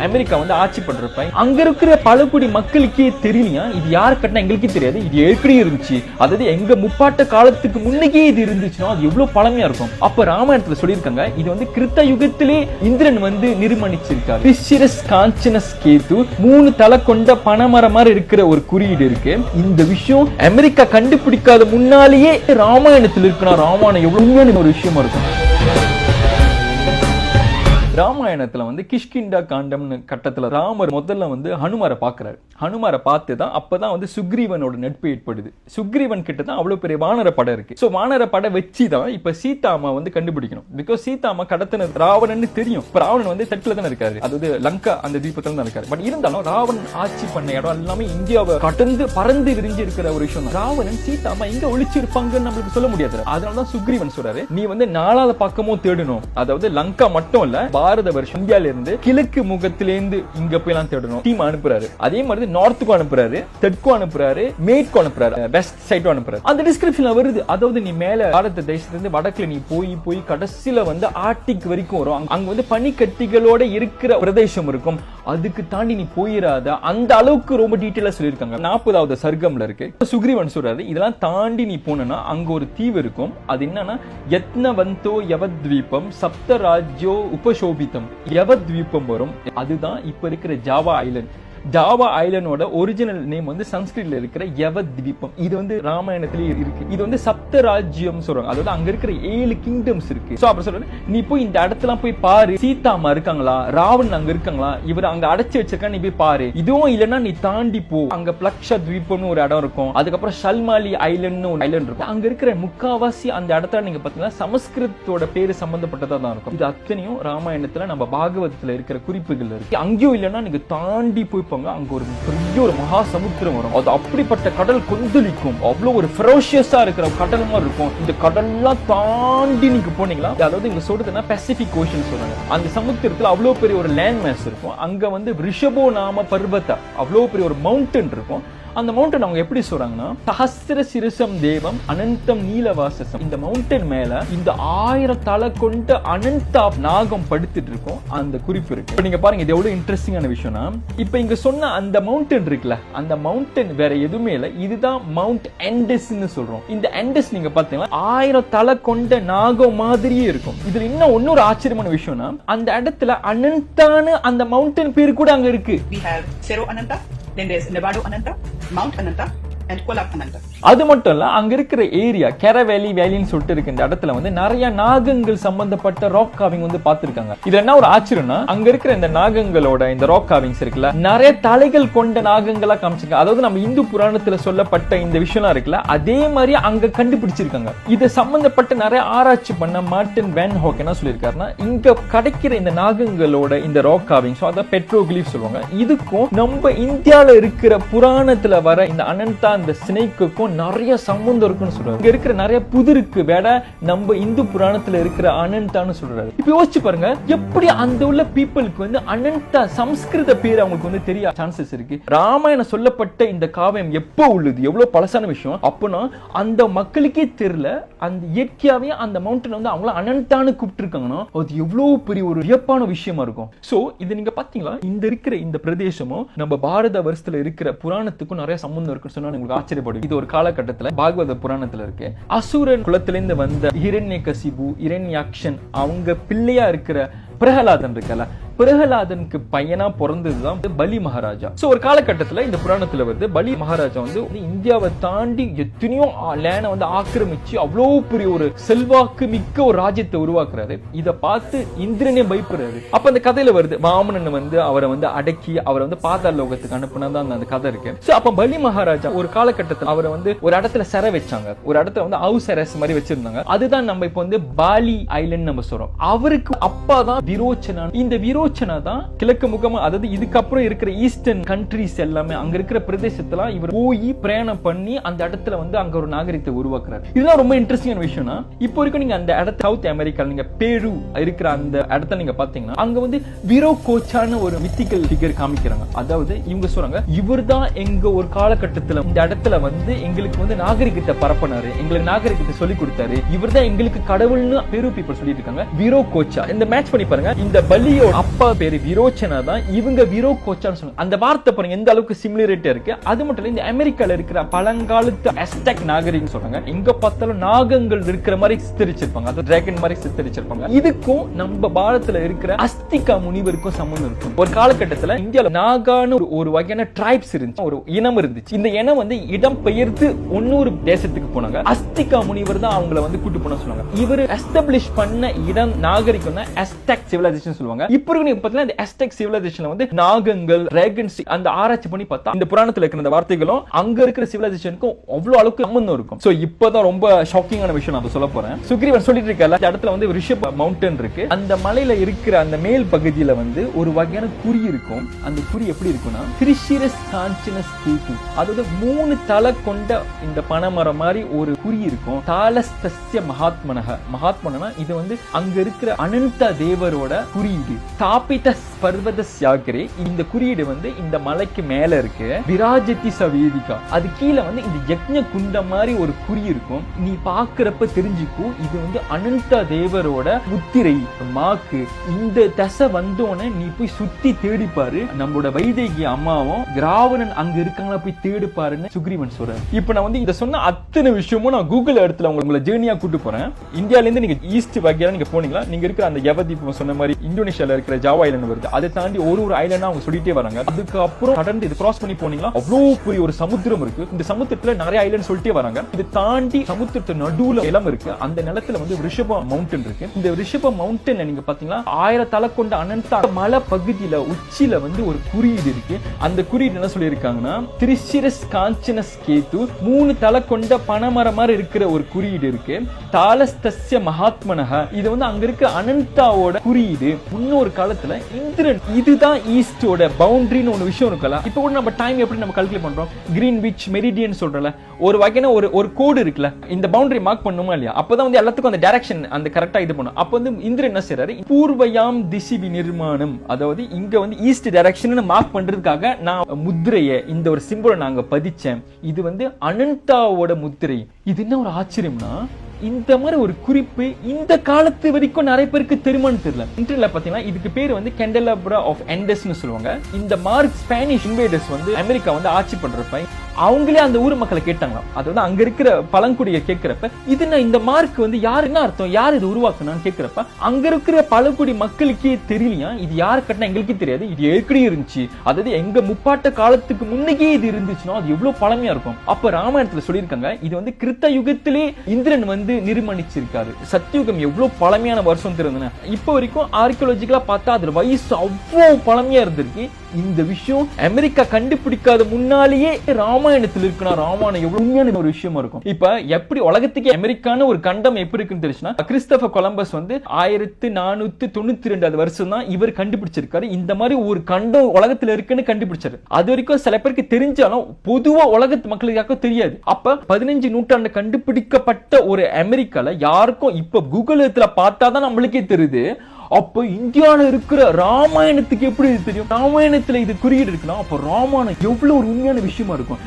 America வந்து ஆட்சி பண்றப்ப அங்க இருக்கிற பழங்குடி மக்களுக்கே தெரியலையா? இது யார் கட்டினா எங்களுக்கே தெரியாது. இது ஏற்கனவே இருந்துச்சு. அதாவது எங்க முப்பாட்ட காலத்துக்கு முன்னக்கே இது இருந்துச்சுன்னா அது எவ்வளவு பழமையா இருக்கும். அப்ப ராமாயணத்துல சொல்லியிருக்காங்க இது வந்து கிருத்த யுகத்திலே இந்திரன் வந்து நிர்மாணிச்சிருக்காரு. பிசிரஸ் காஞ்சனஸ் கேது மூணு தலை கொண்ட பனைமரம் மாதிரி இருக்கிற ஒரு குறியீடு இருக்கு. இந்த விஷயம் அமெரிக்கா கண்டுபிடிக்காத முன்னாலேயே ராமாயணத்தில் இருக்கணும் ராமாயணம் எவ்வளவு உண்மையான ஒரு விஷயமா இருக்கும். ராமாயணத்துல வந்து கிஷ்கிண்டா காண்டம்னு கட்டத்துல ராமர் முதல்ல வந்து ஹனுமாரை பார்க்குறாரு ஹனுமாரை பார்த்து தான் அப்பதான் வந்து சுக்ரீவனோட நட்பு ஏற்படுது. சுக்ரீவன் கிட்ட தான் அவ்வளவு பெரிய வானர படம் இருக்கு. ஸோ வானர படம் வச்சு தான் இப்போ சீதாமா வந்து கண்டுபிடிக்கணும். பிகாஸ் சீதாமா கடத்தின ராவணன்னு தெரியும். இப்போ ராவணன் வந்து தட்டுல தான் இருக்காரு. அதாவது லங்கா அந்த தீபத்துல தான் இருக்காரு. பட் இருந்தாலும் ராவணன் ஆட்சி பண்ண இடம் எல்லாமே இந்தியாவை கடந்து பறந்து விரிஞ்சு இருக்கிற ஒரு விஷயம் ராவணன் சீதாமா எங்க ஒழிச்சிருப்பாங்கன்னு நம்மளுக்கு சொல்ல முடியாது. அதனால தான் சுக்ரீவன் சொல்றாரு நீ வந்து நாலாவது பக்கமும் தேடணும். அதாவது லங்கா மட்டும் இல்ல பாரதவர் இந்தியால இருந்து கிழக்கு முகத்திலேருந்து இங்க போய் எல்லாம் தேடணும். டீம் அனுப்புறாரு. அதே மாதிரி நார்த்துக்கும் அனுப்புறாரு. தெற்கும் அனுப்புறாரு. மேற்கும் அனுப்புறாரு. வெஸ்ட் சைடும் அனுப்புறாரு. அந்த டிஸ்கிரிப்ஷன்ல வருது. அதாவது நீ மேல பாரத தேசத்துல இருந்து வடக்குல நீ போய் போய் கடைசியில வந்து ஆர்டிக் வரைக்கும் வரும். அங்க- வந்து பனிக்கட்டிகளோட இருக்கிற பிரதேசம் இருக்கும். அதுக்கு தாண்டி நீ போயிடாத அந்த அளவுக்கு ரொம்ப டீட்டெயிலா சொல்லியிருக்காங்க. நாற்பதாவது சர்க்கம்ல இருக்கு. சுக்ரீவன் சொல்றாரு இதெல்லாம் தாண்டி நீ போனா அங்க ஒரு தீவு இருக்கும். அது என்னன்னா யத்னவந்தோ யவத்வீபம் சப்தராஜ்யோ உபசோபிதம் யவத்வீபம் வரும். அதுதான் இப்ப இருக்கிற ஜாவா ஐலண்ட். ஜாவா ஐலண்டோட ஒரிஜினல் நேம் வந்து சன்ஸ்கிரிட்ல இருக்கிற யவ திவீபம் இது வந்து ராமாயணத்திலே இருக்கு. இது வந்து சப்த ராஜ்யம் சொல்றாங்க. அதாவது அங்க இருக்கிற ஏழு கிங்டம்ஸ் இருக்கு. சோ அப்புறம் சொல்றேன் நீ போய் இந்த இடத்துல போய் பாரு. சீதாமா இருக்காங்களா? ராவண் அங்க இருக்காங்களா? இவர் அங்க அடைச்சு வச்சிருக்கா நீ போய் பாரு. இதுவும் இல்லைன்னா நீ தாண்டி போ. அங்க பிளக்ஷ த்வீபம்னு ஒரு இடம் இருக்கும். அதுக்கப்புறம் ஷல்மாலி ஐலண்ட்னு ஒரு ஐலண்ட் இருக்கும். அங்க இருக்கிற முக்காவாசி அந்த இடத்துல நீங்க பாத்தீங்கன்னா சமஸ்கிருதத்தோட பேரு சம்பந்தப்பட்டதா தான் இருக்கும். இது அத்தனையும் ராமாயணத்துல நம்ம பாகவதத்துல இருக்கிற குறிப்புகள் இருக்கு. அங்கேயும் இல்லைன்னா நீங்க தாண்டி போய் போங்க அங்க ஒரு பெரிய ஒரு மகா சமுத்திரம் வரும். அது அப்படிப்பட்ட கடல் கொந்தளிக்கும். அவ்வளவு ஒரு ஃபெரோஷியஸா இருக்கிற கடல் மாதிரி இருக்கும். இந்த கடல்லாம் தாண்டி நீங்க போனீங்களா? அதாவது இங்க சொல்றதுன்னா பசிபிக் ஓஷன் சொல்றாங்க. அந்த சமுத்திரத்துல அவ்வளவு பெரிய ஒரு லேண்ட் மேஸ் இருக்கும். அங்க வந்து ரிஷபோ நாம பர்வதா. அவ்வளவு பெரிய ஒரு மவுண்டன் இருக்கும். அந்த மவுண்டன் அவங்க எப்படி சொல்றாங்கன்னா சஹஸ்திர சிறுசம் தேவம் அனந்தம் நீலவாசசம். இந்த மவுண்டன் மேல இந்த ஆயிரம் தலை கொண்ட அனந்தா நாகம் படுத்துட்டு இருக்கும். அந்த குறிப்பு இருக்கு. இப்ப நீங்க பாருங்க இது எவ்வளவு இன்ட்ரெஸ்டிங்கான விஷயம்னா இப்ப இங்க சொன்ன அந்த மவுண்டன் இருக்குல்ல அந்த மவுண்டன் வேற எதுவுமே இல்ல. இதுதான் மவுண்ட் எண்டஸ்ன்னு சொல்றோம். இந்த எண்டஸ் நீங்க பாத்தீங்கன்னா ஆயிரம் தலை கொண்ட நாகம் மாதிரியே இருக்கும். இதுல இன்னும் இன்னொரு ஆச்சரியமான விஷயம்னா அந்த இடத்துல அனந்தான அந்த மவுண்டன் பேர் கூட அங்க இருக்கு. Then there's Nevado Ananta, Mount Ananta, and Kolap Ananta. அது மட்டும் இல்லை அங்க இருக்கிற ஏரியா கெரவேலி வேலின்னு சொல்லிட்டு இருக்க இந்த இடத்துல வந்து நிறைய நாகங்கள் சம்பந்தப்பட்ட ராக் காவிங் வந்து பார்த்துருக்காங்க. இதுல என்ன ஒரு ஆச்சரியம்னா அங்க இருக்கிற இந்த நாகங்களோட இந்த ராக் காவிங்ஸ் இருக்குல்ல நிறைய தலைகள் கொண்ட நாகங்களா காமிச்சிருக்காங்க. அதாவது நம்ம இந்து புராணத்துல சொல்லப்பட்ட இந்த விஷயம்லாம் இருக்குல்ல அதே மாதிரி அங்க கண்டுபிடிச்சிருக்காங்க. இது சம்பந்தப்பட்ட நிறைய ஆராய்ச்சி பண்ண மார்டின் வேன் ஹோக் என்ன சொல்லியிருக்காருன்னா இங்க கிடைக்கிற இந்த நாகங்களோட இந்த ராக் காவிங்ஸ் அதான் பெட்ரோகிலிஃப் சொல்லுவாங்க. இதுக்கும் நம்ம இந்தியாவில் இருக்கிற புராணத்துல வர இந்த அனந்தா இந்த நிறைய சம்பந்தம் இருக்குன்னு சொல்றாரு. இங்க இருக்கிற நிறைய புதிருக்கு வேட நம்ம இந்து புராணத்துல இருக்கிற அனந்தான்னு சொல்றாரு. இப்ப யோசிச்சு பாருங்க எப்படி அந்த உள்ள பீப்புளுக்கு வந்து அனந்தா சம்ஸ்கிருத பேர் அவங்களுக்கு வந்து தெரிய சான்சஸ் இருக்கு. ராமாயணம் சொல்லப்பட்ட இந்த காவியம் எப்போ உள்ளது? எவ்வளவு பழசான விஷயம்? அப்போனா அந்த மக்களுக்கே தெரியல. அந்த இயற்கையாவே அந்த மவுண்டன் வந்து அவங்கள அனந்தான்னு கூப்பிட்டு இருக்காங்கன்னா அது எவ்வளவு பெரிய ஒரு வியப்பான விஷயமா இருக்கும். சோ இது நீங்க பாத்தீங்களா? இந்த இருக்கிற இந்த பிரதேசமும் நம்ம பாரத வருஷத்துல இருக்கிற புராணத்துக்கும் நிறைய சம்பந்தம் இருக்குன்னு சொன்னா உங்களுக்கு ஆச்சரியப்படும் இது ஒரு காலகட்டத்தில் பாகவத புராணத்தில் இருக்கு. அசுரன் குலத்திலிருந்து வந்த இரண்ய கசிபு இரண்யாக்ஷன் அவங்க பிள்ளையா இருக்கிற பிரகலாதன் இருக்கல பிரகலாதனுக்கு பையனா பிறந்ததுதான் வந்து பலி மகாராஜா. சோ ஒரு காலகட்டத்துல இந்த புராணத்துல வந்து பலி மகாராஜா வந்து இந்தியாவை தாண்டி எத்தனையோ லேனை வந்து ஆக்கிரமிச்சு அவ்வளவு பெரிய ஒரு செல்வாக்கு மிக்க ஒரு ராஜ்யத்தை உருவாக்குறாரு. இதை பார்த்து இந்திரனே பயப்படுறாரு. அப்ப அந்த கதையில வருது மாமனன் வந்து அவரை வந்து அடக்கி அவரை வந்து பாதாள லோகத்துக்கு அனுப்புனதான் அந்த- கதை இருக்கு. சோ அப்ப பலி மகாராஜா ஒரு காலகட்டத்தில் அவரை வந்து ஒரு இடத்துல சிற வச்சாங்க. ஒரு இடத்துல வந்து ஹவுஸ் அரெஸ்ட் மாதிரி வச்சிருந்தாங்க. அதுதான் நம்ம இப்ப வந்து பாலி ஐலண்ட் நம்ம சொல்றோம். அவருக்கு அப்பா தான் விரோச்சனான் இந்த யோசனை தான் கிழக்கு முகமா அதாவது இதுக்கப்புறம் இருக்கிற ஈஸ்டர்ன் கண்ட்ரிஸ் எல்லாமே அங்க இருக்கிற பிரதேசத்தெல்லாம் இவர் போய் பிரயாணம் பண்ணி அந்த இடத்துல வந்து அங்க ஒரு நாகரிகத்தை உருவாக்குறாரு. இதெல்லாம் ரொம்ப இன்ட்ரெஸ்டிங்கான விஷயம்னா இப்போ வரைக்கும் நீங்க அந்த இடத்த சவுத் அமெரிக்கா நீங்க பேரு இருக்கிற அந்த இடத்த நீங்க பாத்தீங்கன்னா அங்க வந்து வீரோ கோச்சான ஒரு மித்திக்கல் ஃபிகர் காமிக்கிறாங்க. அதாவது இவங்க சொல்றாங்க இவர் தான் எங்க ஒரு காலகட்டத்துல இந்த இடத்துல வந்து எங்களுக்கு வந்து நாகரிகத்தை பரப்பினாரு எங்களுக்கு நாகரிகத்தை சொல்லி கொடுத்தாரு. இவர் தான் எங்களுக்கு கடவுள்னு பெரு பீப்புள் சொல்லிட்டு இருக்காங்க. வீரோ கோச்சா இந்த மேட்ச் பண்ணி பாருங்க. இந்த பலியோட அப்பா பேர் விரோச்சனா தான் இவங்க விரோ கோச்சான்னு சொல்லுவாங்க. அந்த வார்த்தை பாருங்க எந்த அளவுக்கு சிமிலரிட்டி இருக்கு? அது மட்டும் இல்லை இந்த அமெரிக்காவில் இருக்கிற பழங்காலத்து அஸ்டாக் நாகரிகம் சொல்றாங்க. எங்க பார்த்தாலும் நாகங்கள் இருக்கிற மாதிரி சித்தரிச்சிருப்பாங்க. அது டிராகன் மாதிரி சித்தரிச்சிருப்பாங்க. இதுக்கும் நம்ம பாரதத்துல இருக்கிற அஸ்திகா முனிவருக்கும் சம்மந்தம் இருக்கும். ஒரு காலகட்டத்தில் இந்தியாவில் நாகான்னு ஒரு- வகையான டிரைப்ஸ் இருந்துச்சு. ஒரு இனம் இருந்துச்சு. இந்த இனம் வந்து இடம் பெயர்த்து இன்னொரு தேசத்துக்கு போனாங்க. அஸ்திகா முனிவர் தான் அவங்கள வந்து கூட்டு போன சொன்னாங்க இவர் எஸ்டாப்ளிஷ் பண்ண இடம் நாகரிகம் தான் அஸ்டாக் சிவிலைசேஷன் சொல்லுவாங்க. இப்போ இருக்கு நீங்க பார்த்தீங்கன்னா இந்த எஸ்டெக் சிவிலைசேஷன்ல வந்து நாகங்கள் டிராகன்ஸ் அந்த ஆராய்ச்சி பண்ணி பார்த்தா இந்த புராணத்தில் இருக்கிற இந்த வார்த்தைகளும் அங்க இருக்கிற சிவிலைசேஷனுக்கும் அவ்வளவு அளவுக்கு சம்பந்தம் இருக்கும். ஸோ இப்போதான் ரொம்ப ஷாக்கிங்கான விஷயம் நான் சொல்ல போறேன். சுக்ரீவன் சொல்லிட்டு இருக்கல இடத்துல வந்து ரிஷப் மவுண்டன் இருக்கு. அந்த மலையில இருக்கிற அந்த மேல் பகுதியில வந்து ஒரு வகையான குறி இருக்கும். அந்த குறி எப்படி இருக்கும்னா திரிஷிரஸ் காஞ்சினஸ் கேட்டு அதாவது மூணு தலை கொண்ட இந்த பனைமரம் மாதிரி ஒரு குறி இருக்கும். தாலஸ்தஸ்ய மகாத்மனக மகாத்மனா இது வந்து அங்க இருக்கிற அனந்த தேவரோட குறியீடு. காப்பீட்டை பர்வத சியாகரே இந்த குறியீடு வந்து இந்த மலைக்கு மேல இருக்கு. விராஜதி சவேதிகா. அது கீழே வந்து இந்த யக்ஞ குண்டம் மாதிரி ஒரு குறி இருக்கும். நீ பாக்குறப்ப தெரிஞ்சுக்கும் இது வந்து அனந்த தேவரோட முத்திரை மாக்கு. இந்த தசை வந்தோடனே நீ போய் சுத்தி தேடிப்பாரு நம்மளோட வைதேகி அம்மாவும் ராவணன் அங்க இருக்காங்களா போய் தேடுப்பாருன்னு சுக்ரீவன் சொல்றாரு. இப்போ நான் வந்து இதை சொன்ன அத்தனை விஷயமும் நான் கூகுள் இடத்துல உங்களை ஜேர்னியா கூட்டு போறேன். இந்தியால இருந்து நீங்க ஈஸ்ட் வகையில நீங்க போனீங்களா? நீங்க இருக்கிற அந்த யவதீபம் சொன்ன மாதிரி இந்தோனேஷியால இருக்கிற ஜாவா ஐலண்ட் வருது. அதை தாண்டி ஒரு ஒரு ஐலண்டா அவங்க சொல்லிட்டே வராங்க. அதுக்கப்புறம் கடந்து இது கிராஸ் பண்ணி போனீங்கன்னா அவ்வளவு பெரிய ஒரு சமுத்திரம் இருக்கு. இந்த சமுத்திரத்துல நிறைய ஐலண்ட் சொல்லிட்டே வராங்க. இது தாண்டி சமுத்திரத்து நடுவுல இடம் இருக்கு. அந்த நிலத்துல வந்து ரிஷப மவுண்டன் இருக்கு. இந்த ரிஷப மவுண்டன்ல நீங்க பாத்தீங்கன்னா ஆயிரம் தலை கொண்ட அனந்தா மலை பகுதியில உச்சியில வந்து ஒரு குறியீடு இருக்கு. அந்த குறியீடு என்ன சொல்லியிருக்காங்கன்னா திரிசிரஸ் காஞ்சனஸ் கேத்து மூணு தலை கொண்ட பனைமரம் மாதிரி இருக்கிற ஒரு குறியீடு இருக்கு. தாலஸ்தஸ்ய மகாத்மனக இது வந்து அங்க இருக்க அனந்தாவோட குறியீடு முன்னொரு காலத்துல இந்திரன் இதுதான் ஈஸ்டோட பவுண்டரின்னு ஒரு விஷயம் இருக்கல இப்போ கூட நம்ம டைம் எப்படி நம்ம கல்குலேட் பண்றோம்? கிரீன் பீச் மெரிடியன் சொல்றல ஒரு வகையான ஒரு ஒரு கோடு இருக்குல்ல. இந்த பவுண்டரி மார்க் பண்ணுமா இல்லையா? அப்பதான் வந்து எல்லாத்துக்கும் அந்த டைரக்ஷன் அந்த கரெக்டா இது பண்ணும். அப்போ வந்து இந்திரன் என்ன செய்றாரு? பூர்வயாம் திசி நிர்மாணம் அதாவது இங்க வந்து ஈஸ்ட் டைரக்ஷன் மார்க் பண்றதுக்காக நான் முத்திரையை இந்த ஒரு சிம்பிளை நாங்க பதிச்சேன். இது வந்து அனந்தாவோட முத்திரை. இது என்ன ஒரு ஆச்சரியம்னா இந்த மாதிரி ஒரு குறிப்பு இந்த காலத்து வரைக்கும் நிறைய பேருக்கு தெரியுமான்னு தெரியல. இன்டர்ல பாத்தீங்கன்னா இதுக்கு பேர் வந்து கெண்டலபுரா ஆஃப் எண்டஸ்னு சொல்லுவாங்க. இந்த மார்க் ஸ்பானிஷ் இன்வேடர்ஸ் வந்து அமெரிக்கா வந்து ஆட்சி பண்றப்ப அவங்களே அந்த ஊர் மக்களை கேட்டாங்களாம். அதாவது அங்க இருக்கிற பழங்குடியை கேட்கிறப்ப இது இந்த மார்க் வந்து யார் என்ன அர்த்தம் யார் இது உருவாக்குனான்னு கேட்கிறப்ப அங்க இருக்கிற பழங்குடி மக்களுக்கே தெரியலையா? இது யார் கட்டினா எங்களுக்கே தெரியாது. இது ஏற்கனவே இருந்துச்சு. அதாவது எங்க முப்பாட்ட காலத்துக்கு முன்னக்கே இது இருந்துச்சுன்னா அது எவ்வளவு பழமையா இருக்கும். அப்ப ராமாயணத்துல சொல்லியிருக்காங்க இது வந்து கிருத்த யுகத்திலே இந்திரன் வந்து நிர்மணிச்சிருக்காரு. சத்தியுகம் எவ்வளவு பழமையான வருஷம் தெரியுதுன்னு இப்போ வரைக்கும் ஆர்கியோலஜிக்கலா பார்த்தா அதுல வயசு அவ்வளவு பழமையா இருந்திருக்கு. இந்த விஷயம் அமெரிக்கா கண்டுபிடிக்காத முன்னாலேயே ராமாயணத்தில் இருக்குன்னா ராமாயணம் எவ்வளவு உண்மையான ஒரு விஷயமா இருக்கும். இப்ப எப்படி உலகத்துக்கு அமெரிக்கான ஒரு கண்டம் எப்படி இருக்குன்னு தெரிஞ்சுன்னா கிறிஸ்டபர் கொலம்பஸ் வந்து ஆயிரத்தி நானூத்தி தொண்ணூத்தி ரெண்டாவது வருஷம் தான் இவர் கண்டுபிடிச்சிருக்காரு. இந்த மாதிரி ஒரு கண்டம் உலகத்துல இருக்குன்னு கண்டுபிடிச்சாரு. அது வரைக்கும் சில பேருக்கு தெரிஞ்சாலும் பொதுவா உலகத்து மக்களுக்காக தெரியாது. அப்ப பதினஞ்சு நூற்றாண்டு கண்டுபிடிக்கப்பட்ட ஒரு அமெரிக்கால யாருக்கும் இப்ப கூகுள் பார்த்தா பார்த்தாதான் நம்மளுக்கே தெரியுது. அப்ப இந்தியால இருக்கிற ராமாயணத்துக்கு எப்படி தெரியும்? ராமாயணத்துல இது குறியீடு இருக்குன்னா அப்ப ராமாயணம் எவ்வளவு ஒரு உண்மையான விஷயமா இருக்கும்?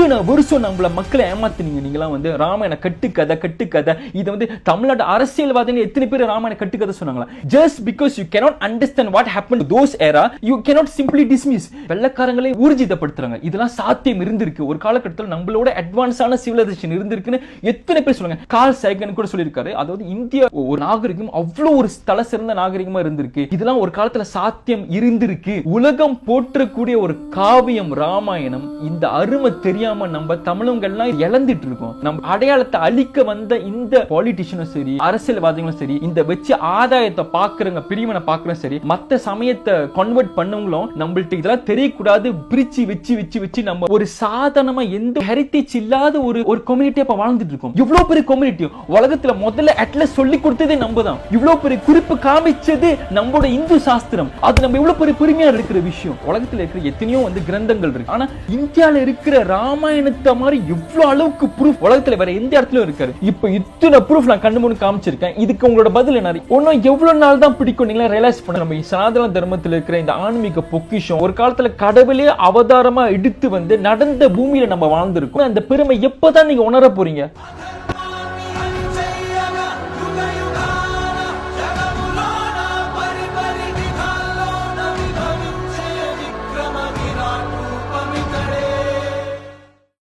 இத்தனை வருஷம் நம்மள மக்களை ஏமாத்தினீங்க. நீங்களாம் வந்து ராமாயண கட்டுக்கதை கட்டுக்கதை. இதை வந்து தமிழ்நாடு அரசியல்வாதிகள் எத்தனை பேர் ராமாயண கட்டுக்கதை சொன்னாங்களா? Just because you cannot understand what happen those era you cannot simply dismiss வெள்ளக்காரங்களே ஊர்ஜிதப்படுத்துறாங்க. இதெல்லாம் சாத்தியம் இருந்திருக்கு. ஒரு காலகட்டத்தில் நம்மளோட அட்வான்ஸான சிவிலைசேஷன் இருந்திருக்குன்னு எத்தனை பேர் சொல்லுங்க கால் சேகன் கூட சொல்லியிருக்காரு. அதாவது இந்தியா ஒரு நாகரிகம் அவ்வளோ ஒரு தலை சிறந்த நாகரிகமா இருந்திருக்கு. இதெல்லாம் ஒரு காலத்துல சாத்தியம் இருந்திருக்கு. உலகம் போற்றக்கூடிய ஒரு காவியம் ராமாயணம். இந்த அருமை தெரியாம தெரியாம நம்ம தமிழங்கள்லாம் இழந்துட்டு இருக்கோம் நம்ம அடையாளத்தை அழிக்க வந்த இந்த பாலிட்டிஷியனும் சரி அரசியல்வாதிகளும் சரி இந்த வச்சு ஆதாயத்தை பாக்குறவங்க பிரிவினை பாக்குறோம் சரி மத்த சமயத்தை கன்வெர்ட் பண்ணவங்களும் நம்மள்ட்ட இதெல்லாம் தெரியக்கூடாது பிரிச்சு வச்சு வச்சு வச்சு நம்ம ஒரு சாதாரணமா எந்த ஹெரிட்டேஜ் இல்லாத ஒரு ஒரு கம்யூனிட்டியா இப்ப வாழ்ந்துட்டு இருக்கோம் இவ்வளவு பெரிய கம்யூனிட்டி உலகத்துல முதல்ல அட்லஸ் சொல்லி கொடுத்ததே நம்ம தான் இவ்வளவு பெரிய குறிப்பு காமிச்சது நம்மளோட இந்து சாஸ்திரம். அது நம்ம இவ்வளவு பெரிய பெருமையா இருக்கிற விஷயம். உலகத்துல இருக்கிற எத்தனையோ வந்து கிரந்தங்கள் இருக்கு. ஆனா இந்தியால இருக்கிற ராம ராமாயணத்தை மாதிரி எவ்வளவு அளவுக்கு ப்ரூஃப் உலகத்துல வேற எந்த இடத்துலயும் இருக்காரு இப்ப இத்தனை ப்ரூஃப் நான் கண்டு முன்னு காமிச்சிருக்கேன். இதுக்கு உங்களோட பதில் என்ன? ஒன்னும் எவ்வளவு நாள் தான் பிடிக்கும் நீங்களா ரியலைஸ் பண்ண? நம்ம சனாதன தர்மத்துல இருக்கிற இந்த ஆன்மீக பொக்கிஷம் ஒரு காலத்துல கடவுளே அவதாரமா எடுத்து வந்து நடந்த பூமியில நம்ம வாழ்ந்திருக்கோம். அந்த பெருமை எப்பதான் நீங்க உணர போறீங்க?